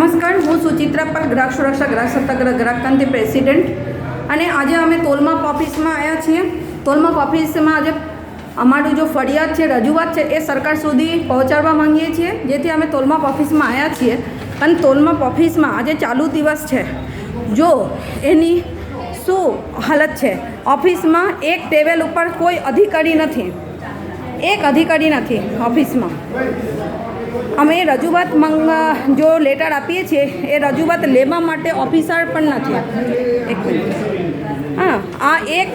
નમસ્કાર, હું સુચિત્રા પર ગ્રાહક સુરક્ષા ગ્રાહક સત્તાગ્રહ ગ્રાહક પ્રેસિડેન્ટ. અને આજે અમે તોલમાપ ઓફિસમાં આવ્યા છીએ. તોલમાપ ઓફિસમાં આજે અમારું જો ફરિયાદ છે, રજૂઆત છે, એ સરકાર સુધી પહોંચાડવા માંગીએ છીએ. જેથી અમે તોલમાપ ઓફિસમાં આવ્યા છીએ. અને તોલમાપ ઓફિસમાં આજે ચાલુ દિવસ છે. જો એની શું હાલત છે? ઓફિસમાં એક ટેબલ ઉપર કોઈ અધિકારી નથી. એક અધિકારી નથી ઓફિસમાં. અમે રજૂઆત મંગ જો લેટર આપીએ છીએ, એ રજૂઆત લેવા માટે ઓફિસર પણ નથી એક હા, આ એક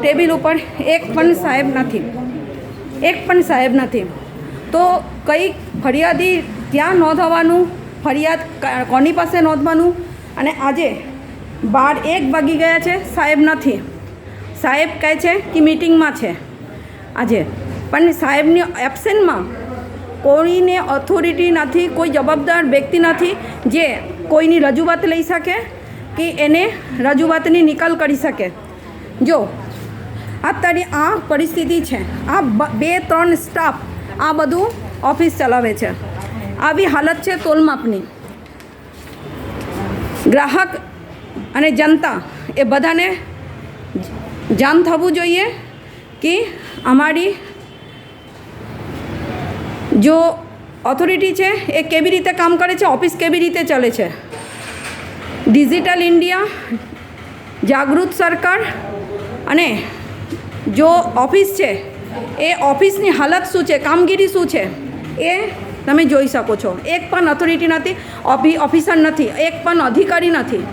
ટેબલ ઉપર એક પણ સાહેબ નથી. એક પણ સાહેબ નથી. તો કઈ ફરિયાદી ત્યાં નોંધવાનું, ફરિયાદ કોની પાસે નોંધવાનું? અને આજે બાર એક વાગી ગયા છે, સાહેબ નથી. સાહેબ કહે છે કે મિટિંગમાં છે. આજે. પણ સાહેબની એબસેન્ટમાં કોઈને ઓથોરિટી નથી, કોઈ જવાબદાર વ્યક્તિ નથી જે કોઈની રજૂઆત લઈ શકે કે એને રજૂઆતની નિકાલ કરી શકે. જો અત્યારે આ પરિસ્થિતિ છે, આ બે ત્રણ સ્ટાફ આ બધું ઓફિસ ચલાવે છે. આવી હાલત છે તોલમાપની. ગ્રાહક અને જનતા એ બધાને જાણ થવું જોઈએ કે અમારી જો ઓથોરિટી છે, એ કેવી રીતે કામ કરે છે ઓફિસ કેવી રીતે ચાલે છે? ડિજિટલ ઇન્ડિયા જાગૃત સરકાર અને જો ઓફિસ છે, એ ઓફિસની હાલત શું છે, કામગીરી શું છે, એ તમે જોઈ શકો છો. એક પણ ઓથોરિટી નથી ઓફિસર નથી, એક પણ અધિકારી નથી.